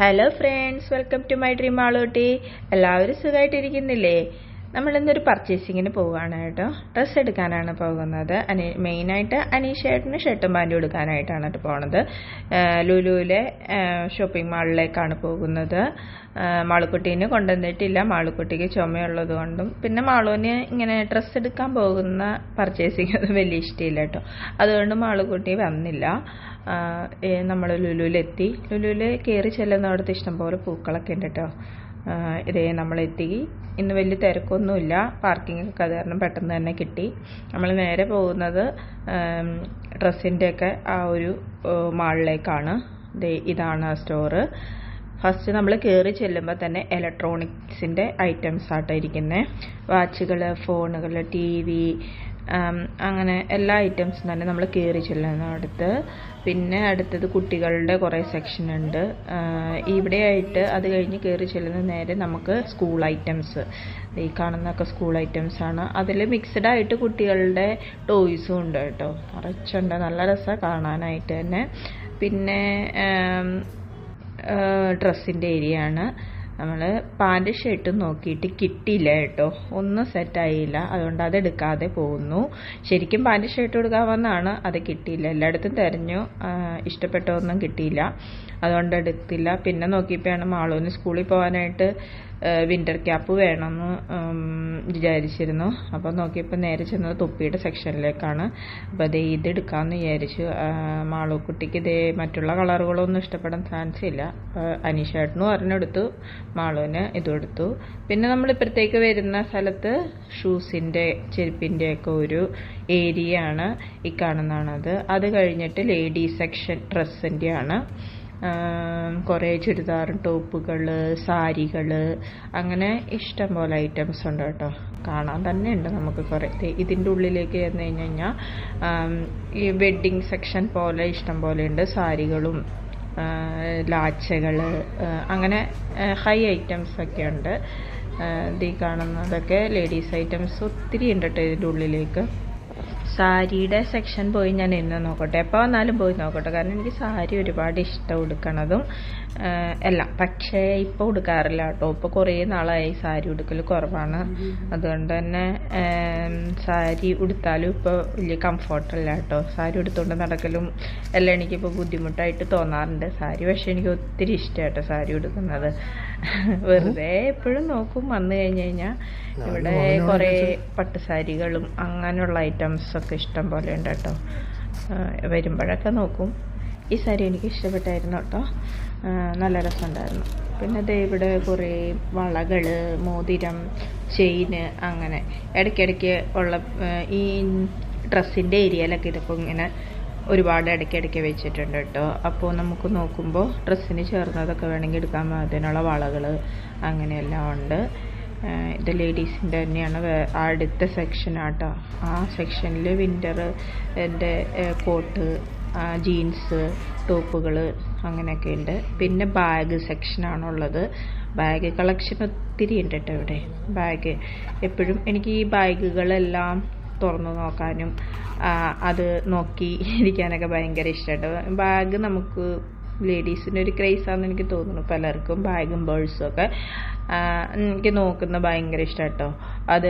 Hello friends welcome to my dream ആളോട്ടി എല്ലാവരും സുഖമായിട്ടിരിക്കുന്നില്ലേ നമ്മളിന്നൊരു പർച്ചേസിങ്ങിന് പോവുകയാണ് കേട്ടോ. ഡ്രസ്സ് എടുക്കാനാണ് പോകുന്നത്. അനി മെയിനായിട്ട് അനീഷേട്ടന് ഷർട്ടും പാന്റും എടുക്കാനായിട്ടാണ് പോണത്. ലുലുവിലെ ഷോപ്പിംഗ് മാളിലേക്കാണ് പോകുന്നത്. മാളുക്കുട്ടീനെ കൊണ്ടുവന്നിട്ടില്ല. മാളുക്കുട്ടിക്ക് ചുമയുള്ളത് കൊണ്ടും. പിന്നെ മാളുവിന് ഇങ്ങനെ ഡ്രസ്സ് എടുക്കാൻ പോകുന്ന പർച്ചേസിങ് ഒന്നും വലിയ ഇഷ്ടമില്ല കേട്ടോ. അതുകൊണ്ട് മാളുക്കുട്ടി വന്നില്ല. നമ്മൾ ലുലുവിലെത്തി. ലുലുവിൽ കയറി ചെല്ലുന്നിടത്ത് ഇഷ്ടംപോലെ പൂക്കളൊക്കെ ഉണ്ട് കേട്ടോ. ഇതേ നമ്മളെത്തി. ഇന്ന് വലിയ തിരക്കൊന്നുമില്ല. പാർക്കിംഗ് ഒക്കെ അത് കാരണം പെട്ടെന്ന് തന്നെ കിട്ടി. നമ്മൾ നേരെ പോകുന്നത് ഡ്രസ്സിന്റെയൊക്കെ ആ ഒരു മാളിലേക്കാണ്. ഇതാണ് ആ സ്റ്റോറ് ഫസ്റ്റ് നമ്മൾ കയറി ചെല്ലുമ്പോൾ തന്നെ ഇലക്ട്രോണിക്സിന്റെ ഐറ്റംസ് ആട്ടോ ഇരിക്കുന്നത് വാച്ചുകൾ ഫോണുകൾ ടി വി അങ്ങനെ എല്ലാ ഐറ്റംസും തന്നെ നമ്മൾ കയറി ചെല്ലുന്നു അടുത്ത്. പിന്നെ അടുത്തത് കുട്ടികളുടെ കുറേ സെക്ഷൻ ഉണ്ട്. ഇവിടെയായിട്ട് അത് കഴിഞ്ഞ് കയറി ചെല്ലുന്ന നേരെ നമുക്ക് സ്കൂൾ ഐറ്റംസ് ഈ കാണുന്നൊക്കെ സ്കൂൾ ഐറ്റംസ് ആണ്. അതിൽ മിക്സഡ് ആയിട്ട് കുട്ടികളുടെ ടോയ്സും ഉണ്ട് കേട്ടോ. നിറച്ചുണ്ട്. നല്ല രസമാണ് കാണാനായിട്ട് തന്നെ. പിന്നെ ഡ്രസ്സിന്റെ ഏരിയ ആണ്. നമ്മൾ പാന്റ് ഷർട്ട് നോക്കിയിട്ട് കിട്ടിയില്ല കേട്ടോ. ഒന്നും സെറ്റായില്ല അതുകൊണ്ട് അത് എടുക്കാതെ പോകുന്നു. ശരിക്കും പാന്റ് ഷർട്ട് എടുക്കാമെന്നാണ് അത് കിട്ടിയില്ല. എല്ലായിടത്തും തിരഞ്ഞു. ഇഷ്ടപ്പെട്ടതൊന്നും കിട്ടിയില്ല. അതുകൊണ്ട് എടുത്തില്ല. പിന്നെ നോക്കിയപ്പോഴാണ് മാളൂന് സ്കൂളിൽ പോകാനായിട്ട് വിന്റർ ക്യാപ്പ് വേണമെന്ന് വിചാരിച്ചിരുന്നു. അപ്പോൾ നോക്കിയപ്പോൾ നേരെ ചെന്നത് തൊപ്പിയുടെ സെക്ഷനിലേക്കാണ് അപ്പോൾ അതേ ഇത് എടുക്കാമെന്ന് വിചാരിച്ചു മാളൂക്കുട്ടിക്ക് ഇതേ മറ്റുള്ള കളറുകളൊന്നും ഇഷ്ടപ്പെടാൻ ചാൻസ് ഇല്ല. അനീഷേട്ടനും ഒരെണ്ണെടുത്തു മാളുവിന് ഇതും എടുത്തു. പിന്നെ നമ്മൾ ഇപ്പുറത്തേക്ക് വരുന്ന സ്ഥലത്ത് ഷൂസിന്റെ ചെരുപ്പിന്റെയൊക്കെ ഒരു ഏരിയ ആണ് ഈ കാണുന്നതാണത്. അത് കഴിഞ്ഞിട്ട് ലേഡീസ് സെക്ഷൻ ഡ്രസ്സിന്റെയാണ് കുറേ ചുരിദാർ ടോപ്പുകൾ സാരികൾ അങ്ങനെ ഇഷ്ടം പോലെ ഐറ്റംസ് ഉണ്ട് കേട്ടോ. കാണാൻ തന്നെ ഉണ്ട് നമുക്ക് കുറേ. ഇതിന്റെ ഉള്ളിലേക്ക് ചെന്ന് കഴിഞ്ഞ് കഴിഞ്ഞാൽ ഈ വെഡ്ഡിങ് സെക്ഷൻ പോലെ ഇഷ്ടം പോലെ ഉണ്ട്. സാരികളും ലാച്ചകൾ അങ്ങനെ ഹൈ ഐറ്റംസ് ഒക്കെ ഉണ്ട്. ഈ കാണുന്നതൊക്കെ ലേഡീസ് ഐറ്റംസ് ഒത്തിരി ഉണ്ട് കേട്ടോ ഇതിന്റെ ഉള്ളിലേക്ക്. സാരിയുടെ സെക്ഷൻ പോയി ഞാൻ ഇന്ന് നോക്കട്ടെ. എപ്പോൾ വന്നാലും പോയി നോക്കട്ടെ. കാരണം എനിക്ക് സാരി ഒരുപാട് ഇഷ്ടം ഉടുക്കണതും എല്ലാം. പക്ഷേ ഇപ്പോൾ ഉടുക്കാറില്ല കേട്ടോ. ഇപ്പോൾ കുറേ നാളായി സാരി ഉടുക്കൽ കുറവാണ്. അതുകൊണ്ട് തന്നെ സാരി ഉടുത്താലും ഇപ്പോൾ വലിയ കംഫർട്ടല്ല കേട്ടോ. സാരി ഉടുത്തുകൊണ്ട് നടക്കലും എല്ലാം എനിക്കിപ്പോൾ ബുദ്ധിമുട്ടായിട്ട് തോന്നാറുണ്ട്. സാരി പക്ഷേ എനിക്ക് ഒത്തിരി ഇഷ്ടമായിട്ടോ സാരി ഉടുക്കുന്നത്. വെറുതെ എപ്പോഴും നോക്കും. വന്നു കഴിഞ്ഞ് കഴിഞ്ഞാൽ ഇവിടെ കുറേ പട്ടുസാരികളും അങ്ങനെയുള്ള ഐറ്റംസ് ഒക്കെ ഇഷ്ടം പോലെ ഉണ്ട് കേട്ടോ. വരുമ്പോഴൊക്കെ നോക്കും. ഈ സാരി എനിക്ക് ഇഷ്ടപ്പെട്ടായിരുന്നു കേട്ടോ. നല്ല രസമുണ്ടായിരുന്നു. പിന്നെ അതേ ഇവിടെ കുറേ വളകൾ മോതിരം ചെയിന് അങ്ങനെ ഇടയ്ക്കിടയ്ക്ക് ഉള്ള ഈ ഡ്രസ്സിന്റെ ഏരിയയിലൊക്കെ ഇതിപ്പോൾ ഇങ്ങനെ ഒരുപാട് ഇടയ്ക്കിടയ്ക്ക് വെച്ചിട്ടുണ്ട് കേട്ടോ. അപ്പോൾ നമുക്ക് നോക്കുമ്പോൾ ഡ്രസ്സിന് ചേർന്നതൊക്കെ വേണമെങ്കിൽ എടുക്കാൻ അതിനുള്ള വളകൾ അങ്ങനെയെല്ലാം ഉണ്ട്. ഇത് ലേഡീസിന്റെ തന്നെയാണ്. അടുത്ത സെക്ഷനാട്ടോ. ആ സെക്ഷനിൽ വിന്റർ എന്റെ കോട്ട് ജീൻസ് ടോപ്പുകൾ അങ്ങനെയൊക്കെ ഉണ്ട്. പിന്നെ ബാഗ് സെക്ഷനാണുള്ളത് ബാഗ് കളക്ഷൻ ഒത്തിരി ഉണ്ട് കേട്ടോ ഇവിടെ. ബാഗ് എപ്പോഴും എനിക്ക് ഈ ബാഗുകളെല്ലാം തുറന്നു നോക്കാനും അത് നോക്കി ഇരിക്കാനൊക്കെ ഭയങ്കര ഇഷ്ടമായിട്ട് ബാഗ് നമുക്ക് ലേഡീസിന്റെ ഒരു ക്രേസാണെന്ന് എനിക്ക് തോന്നുന്നു പലർക്കും ബാഗും ബേഴ്സും ഒക്കെ. എനിക്ക് നോക്കുന്ന ഭയങ്കര ഇഷ്ടം കേട്ടോ അത്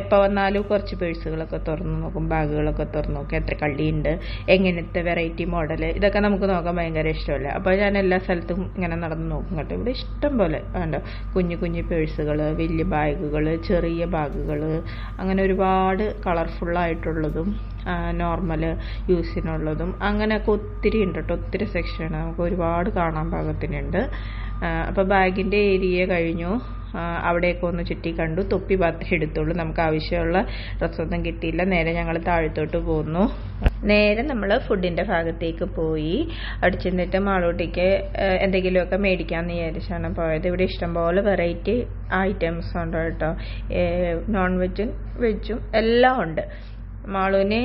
എപ്പോൾ വന്നാലും കുറച്ച് പേഴ്സുകളൊക്കെ തുറന്ന് നോക്കും ബാഗുകളൊക്കെ തുറന്ന് നോക്കും. എത്ര കള്ളിയുണ്ട് എങ്ങനത്തെ വെറൈറ്റി മോഡൽ ഇതൊക്കെ നമുക്ക് നോക്കാൻ ഭയങ്കര ഇഷ്ടമല്ലേ? അപ്പോൾ ഞാൻ എല്ലാ സ്ഥലത്തും ഇങ്ങനെ നടന്ന് നോക്കും കേട്ടോ. ഇവിടെ ഇഷ്ടം പോലെ വേണ്ട കുഞ്ഞു കുഞ്ഞു പേഴ്സുകൾ വലിയ ബാഗുകൾ ചെറിയ ബാഗുകൾ അങ്ങനെ ഒരുപാട് കളർഫുള്ളായിട്ടുള്ളതും നോർമൽ യൂസിനുള്ളതും. അങ്ങനെയൊക്കെ ഒത്തിരി ഉണ്ട് കേട്ടോ ഒത്തിരി സെക്ഷനാണ് നമുക്ക് ഒരുപാട് കാണാൻ പാകത്തിനുണ്ട്. അപ്പോൾ ബാഗിന്റെ ഏരിയ കഴിഞ്ഞു. അവിടെയൊക്കെ ഒന്ന് ചുറ്റി കണ്ടു. തൊപ്പി മാത്രമേ എടുത്തുള്ളൂ. നമുക്ക് ആവശ്യമുള്ള ഡ്രസ്സൊന്നും കിട്ടിയില്ല. നേരെ ഞങ്ങൾ താഴത്തോട്ട് പോന്നു. നേരെ നമ്മൾ ഫുഡിന്റെ ഭാഗത്തേക്ക് പോയി. അവിടെ ചെന്നിട്ട് മാളൂട്ടിക്ക് എന്തെങ്കിലുമൊക്കെ മേടിക്കാമെന്ന് വിചാരിച്ചാണ് പോയത്. ഇവിടെ ഇഷ്ടംപോലെ വെറൈറ്റി ഐറ്റംസ് ഉണ്ട് കേട്ടോ നോൺ വെജും വെജും എല്ലാം ഉണ്ട്. മാളുവിന്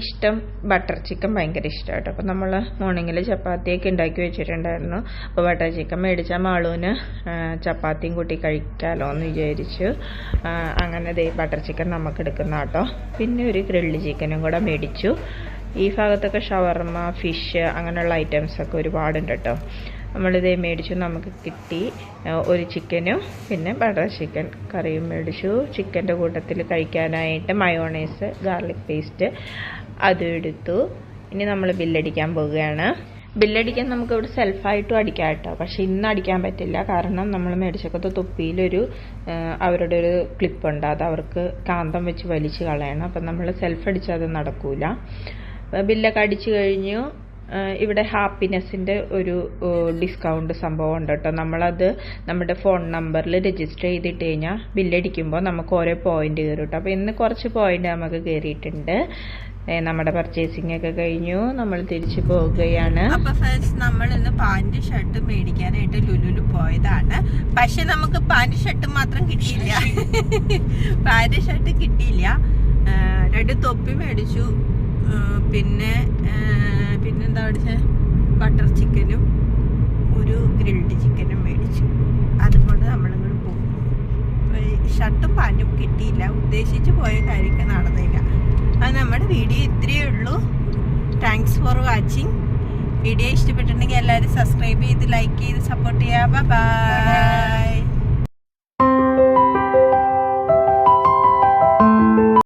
ഇഷ്ടം ബട്ടർ ചിക്കൻ ഭയങ്കര ഇഷ്ടമായിട്ട് അപ്പം അപ്പോൾ നമ്മൾ മോർണിംഗിൽ ചപ്പാത്തിയൊക്കെ ഉണ്ടാക്കി വെച്ചിട്ടുണ്ടായിരുന്നു. അപ്പോൾ ബട്ടർ ചിക്കൻ മേടിച്ചാൽ മാളുവിന് ചപ്പാത്തിയും കൂട്ടി കഴിക്കാമല്ലോ എന്ന് വിചാരിച്ചു അങ്ങനെ ദേ ബട്ടർ ചിക്കൻ നമുക്ക് എടുക്കുന്ന കേട്ടോ പിന്നെ ഒരു ഗ്രിൽഡ് ചിക്കനും കൂടെ മേടിച്ചു. ഈ ഭാഗത്തൊക്കെ ഷവർമ ഫിഷ് അങ്ങനെയുള്ള ഐറ്റംസൊക്കെ ഒരുപാടുണ്ട് കേട്ടോ. നമ്മളിതേ മേടിച്ചു നമുക്ക് കിട്ടി. ഒരു ചിക്കനും പിന്നെ ബട്ടർ ചിക്കൻ കറിയും മേടിച്ചു. ചിക്കന്റെ കൂട്ടത്തിൽ കഴിക്കാനായിട്ട് മയോണൈസ് ഗാർലിക് പേസ്റ്റ് അതും എടുത്തു. ഇനി നമ്മൾ ബില്ലടിക്കാൻ പോവുകയാണ്. ബില്ലടിക്കാൻ നമുക്ക് ഇവിടെ സെൽഫായിട്ടും അടിക്കാം കേട്ടോ. പക്ഷേ ഇന്ന് അടിക്കാൻ പറ്റില്ല. കാരണം നമ്മൾ മേടിച്ചക്കത്തെ തൊപ്പിയിലൊരു അവരുടെ ഒരു ക്ലിപ്പുണ്ട് അത് അവർക്ക് കാന്തം വെച്ച് വലിച്ച് കളയണം. അപ്പം നമ്മൾ സെൽഫ് അടിച്ചാൽ അത് നടക്കൂല. ബില്ലൊക്കെ അടിച്ചു കഴിഞ്ഞു. ഇവിടെ ഹാപ്പിനെസ്സിന്റെ ഒരു ഡിസ്കൗണ്ട് സംഭവം ഉണ്ട് കേട്ടോ. നമ്മളത് നമ്മുടെ ഫോൺ നമ്പറിൽ രജിസ്റ്റർ ചെയ്തിട്ട് കഴിഞ്ഞാൽ ബില്ലടിക്കുമ്പോൾ നമുക്ക് ഓരോ പോയിന്റ് കയറും കേട്ടോ. അപ്പോൾ ഇന്ന് കുറച്ച് പോയിന്റ് നമുക്ക് കയറിയിട്ടുണ്ട് നമ്മുടെ പർച്ചേസിംഗ് ഒക്കെ കഴിഞ്ഞു. നമ്മൾ തിരിച്ചു പോവുകയാണ് അപ്പൊ ഫ്രണ്ട്സ് നമ്മൾ ഇന്ന് പാന്റ് ഷർട്ട് മേടിക്കാനായിട്ട് ലുലുലു പോയതാണ്. പക്ഷെ നമുക്ക് പാന്റ് ഷർട്ട് മാത്രം കിട്ടിയില്ല. പാന്റ് ഷർട്ട് കിട്ടിയില്ല. രണ്ട് തൊപ്പി മേടിച്ചു. പിന്നെ പിന്നെന്താ പഠിച്ച ബട്ടർ ചിക്കനും ഒരു ഗ്രിൽഡ് ചിക്കനും മേടിച്ചു. അതുകൊണ്ട് നമ്മളിങ്ങോട്ട് പോകും ഷർട്ടും പാന്റും കിട്ടിയില്ല. ഉദ്ദേശിച്ച് പോയ കാര്യമൊക്കെ നടന്നില്ല. അത് നമ്മുടെ വീഡിയോ ഇത്രയേ ഉള്ളൂ. താങ്ക്സ് ഫോർ വാച്ചിങ് വീഡിയോ ഇഷ്ടപ്പെട്ടിട്ടുണ്ടെങ്കിൽ എല്ലാവരും സബ്സ്ക്രൈബ് ചെയ്ത് ലൈക്ക് ചെയ്ത് സപ്പോർട്ട് ചെയ്യുക ബൈ